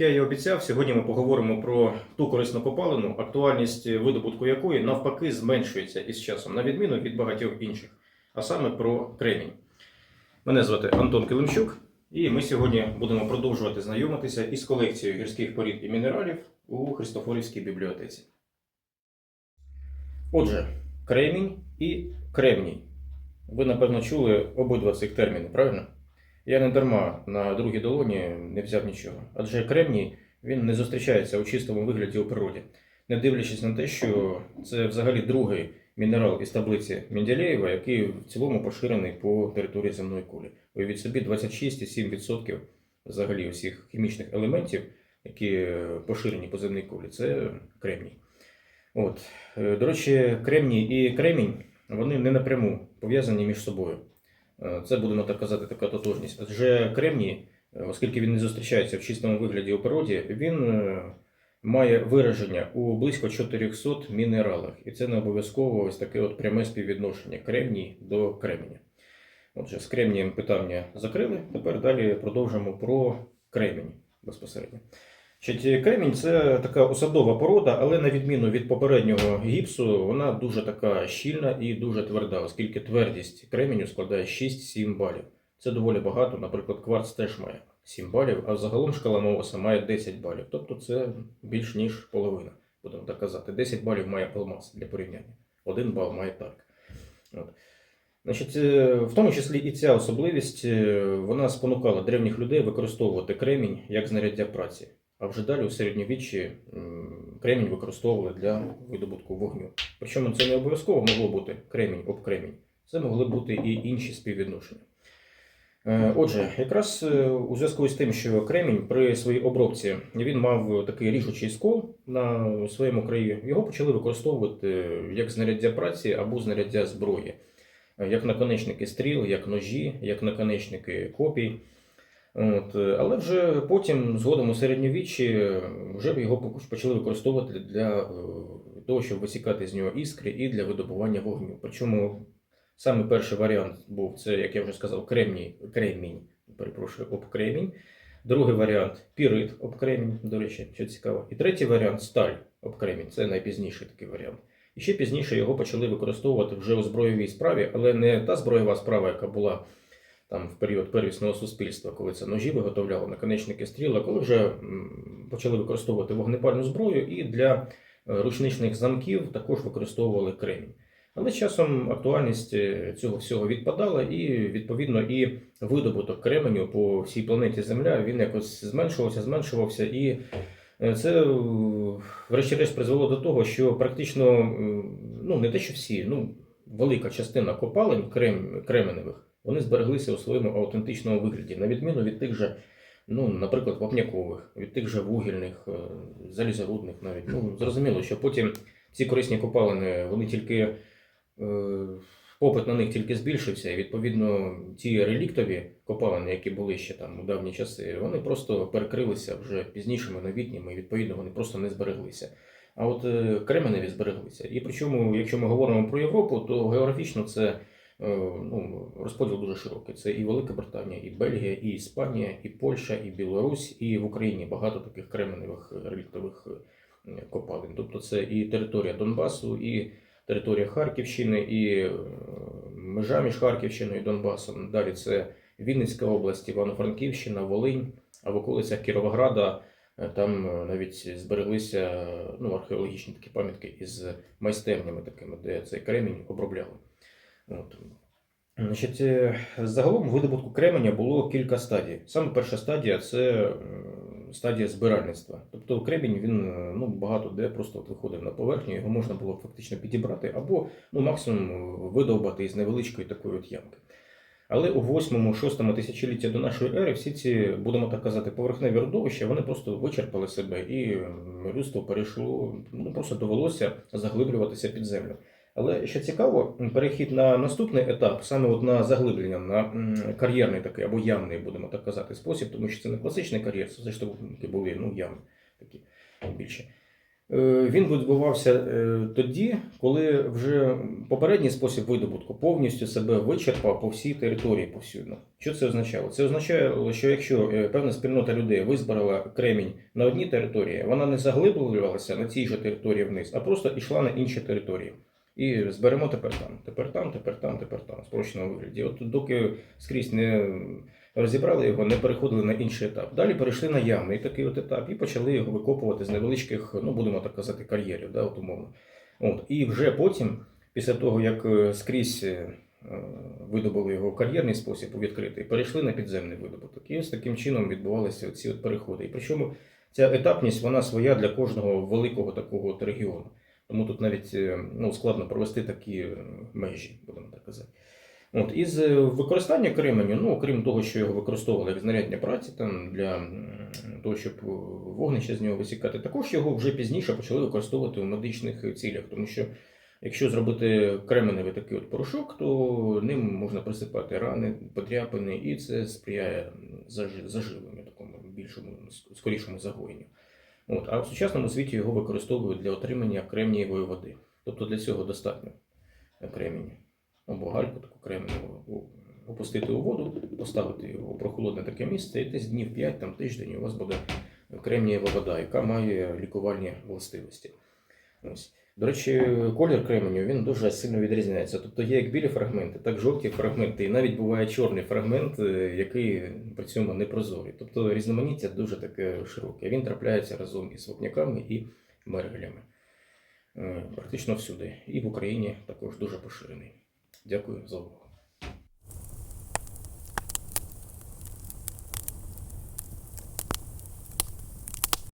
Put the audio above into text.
я і обіцяв, сьогодні ми поговоримо про ту корисну копалину, актуальність видобутку якої навпаки зменшується із часом, на відміну від багатьох інших, а саме про кремінь. Мене звати Антон Килимчук, і ми сьогодні будемо продовжувати знайомитися із колекцією гірських порід і мінералів у Христофорівській бібліотеці. Отже, кремінь і кремній. Ви, напевно, чули обидва цих терміни, правильно? Я не дарма на другій долоні не взяв нічого. Адже кремній він не зустрічається у чистому вигляді у природі, не дивлячись на те, що це взагалі другий мінерал із таблиці Менделєєва, який в цілому поширений по території земної кулі. Уявіть собі 26,7% взагалі усіх хімічних елементів, які поширені по земній кулі, це кремній. От. Е, До речі, кремній і кремінь вони не напряму пов'язані між собою. Е, Це будемо так казати, така тотожність. Адже кремній, е, оскільки він не зустрічається в чистому вигляді у природі, він е, має вираження у близько 400 мінералах. І це не обов'язково ось таке от пряме співвідношення кремній до кременя. Отже, з кремнієм питання закрили. Тепер далі продовжимо про кремінь безпосередньо. Кремінь це така осадова порода, але на відміну від попереднього гіпсу, вона дуже така щільна і дуже тверда, оскільки твердість кременю складає 6-7 балів. Це доволі багато. Наприклад, кварц теж має 7 балів, а загалом шкала Моуса має 10 балів. Тобто це більш ніж половина, будемо так казати. 10 балів має алмаз для порівняння. Один бал має так. От. Значить, е, в тому числі і ця особливість е, вона спонукала древніх людей використовувати кремінь як знаряддя праці. А вже далі у середньовіччі кремінь використовували для видобутку вогню. Причому це не обов'язково могло бути кремінь об кремінь. Це могли бути і інші співвідношення. Е, Отже, якраз е, у зв'язку з тим, що кремінь при своїй обробці він мав такий ріжучий скол на своєму краї, його почали використовувати як знаряддя праці або знаряддя зброї, Е, як наконечники стріл, як ножі, як наконечники копій. От, е, але вже потім, згодом у середньовіччі, е, вже його почали використовувати для е, того, щоб висікати з нього іскри і для видобування вогню. Причому саме перший варіант був це, як я вже сказав, кремній, кремінь, перепрошую, об кремінь. Другий варіант пірит об кремінь, до речі, що цікаво. І третій варіант сталь об кремінь. Це найпізніший такий варіант. І ще пізніше його почали використовувати вже у збройовій справі, але не та збройова справа, яка була там в період первісного суспільства, коли це ножі виготовляли, наконечники стріл, а коли вже почали використовувати вогнепальну зброю і для е, ручничних замків також використовували кремінь. Але з часом актуальність е, цього всього відпадала, і відповідно і видобуток кременю по всій планеті Земля він якось зменшувався, зменшувався, і е, це, врешті-решт, призвело до того, що практично ну не те, що всі, ну велика частина копалень крем, кременевих вони збереглися у своєму аутентичному вигляді, на відміну від тих же, ну, наприклад, вапнякових, від тих же вугільних, е, залізорудних навіть. Ну, зрозуміло, що потім ці корисні копалини, вони тільки е, попит на них тільки збільшився, і відповідно ті реліктові копалини, які були ще там у давні часи, вони просто перекрилися вже пізнішими новітніми, і відповідно вони просто не збереглися. А от е, кременеві збереглися. І причому, якщо ми говоримо про Європу, то географічно це ну, розподіл дуже широкий. Це і Велика Британія, і Бельгія, і Іспанія, і Польща, і Білорусь, і в Україні багато таких кременевих е, реліктових е, копалин. Тобто це і територія Донбасу, і територія Харківщини, і е, межа між Харківщиною і Донбасом. Далі це Вінницька область, Івано-Франківщина, Волинь, а в околицях Кіровограда е, там е, навіть збереглися е, ну, археологічні такі пам'ятки із майстернями такими, де цей кремінь обробляли. От. Значить, е, загалом видобутку кременя було кілька стадій. Саме перша стадія це е, стадія збиральництва. Тобто кремінь він е, ну, багато де просто виходив на поверхню, його можна було фактично підібрати або ну, максимум видовбати із невеличкої такої от ямки. Але у 8-6 тисячолітті до нашої ери всі ці, будемо так казати, поверхневі родовища, вони просто вичерпали себе, і людство перейшло, ну просто довелося заглиблюватися під землю. Але що цікаво, перехід на наступний етап, саме от на заглиблення, на кар'єрний такий або ямний, будемо так казати, спосіб, тому що це не класичний кар'єр, це все ж таки були ну, ями такі більше. Він відбувався е, тоді, коли вже попередній спосіб видобутку повністю себе вичерпав по всій території повсюдно. Що це означало? Це означає, що якщо е, певна спільнота людей визбирала кремінь на одній території, вона не заглиблювалася на цій же території вниз, а просто йшла на інші території. І зберемо тепер там, тепер там, тепер там, тепер там, в спрощеному вигляді. От доки скрізь не розібрали його, не переходили на інший етап. Далі перейшли на явний такий от етап і почали його викопувати з невеличких, ну будемо так казати, кар'єрів, да, от умовно. От. І вже потім, після того, як е, скрізь е, видобули його в кар'єрний спосіб відкритий, перейшли на підземний видобуток. І ось таким чином відбувалися ці от переходи. І причому ця етапність вона своя для кожного великого такого от регіону. Тому тут навіть е, ну, складно провести такі е, межі, будемо так казати. От, із е, використання кременю, ну, окрім того, що його використовували як знаряддя праці там, для того, щоб вогнище з нього висікати, також його вже пізніше почали використовувати у медичних цілях, тому що якщо зробити кременевий такий от порошок, то ним можна присипати рани, подряпини, і це сприяє заж- заживленню, такому більшому, скорішому загоєнню. От, а в сучасному світі його використовують для отримання кремнієвої води. Тобто для цього достатньо креміння. або гальку таку кремнієву опустити у воду, поставити його у прохолодне таке місце, і десь днів 5 там, тиждень у вас буде кремнієва вода, яка має лікувальні властивості. Ось. До речі, колір кременю він дуже сильно відрізняється. Тобто є як білі фрагменти, так жовті фрагменти, і навіть буває чорний фрагмент, е, який при цьому не прозорий. Тобто різноманіття дуже таке широке. Він трапляється разом із вапняками і мергелями. Е, Практично всюди. І в Україні також дуже поширений. Дякую за увагу.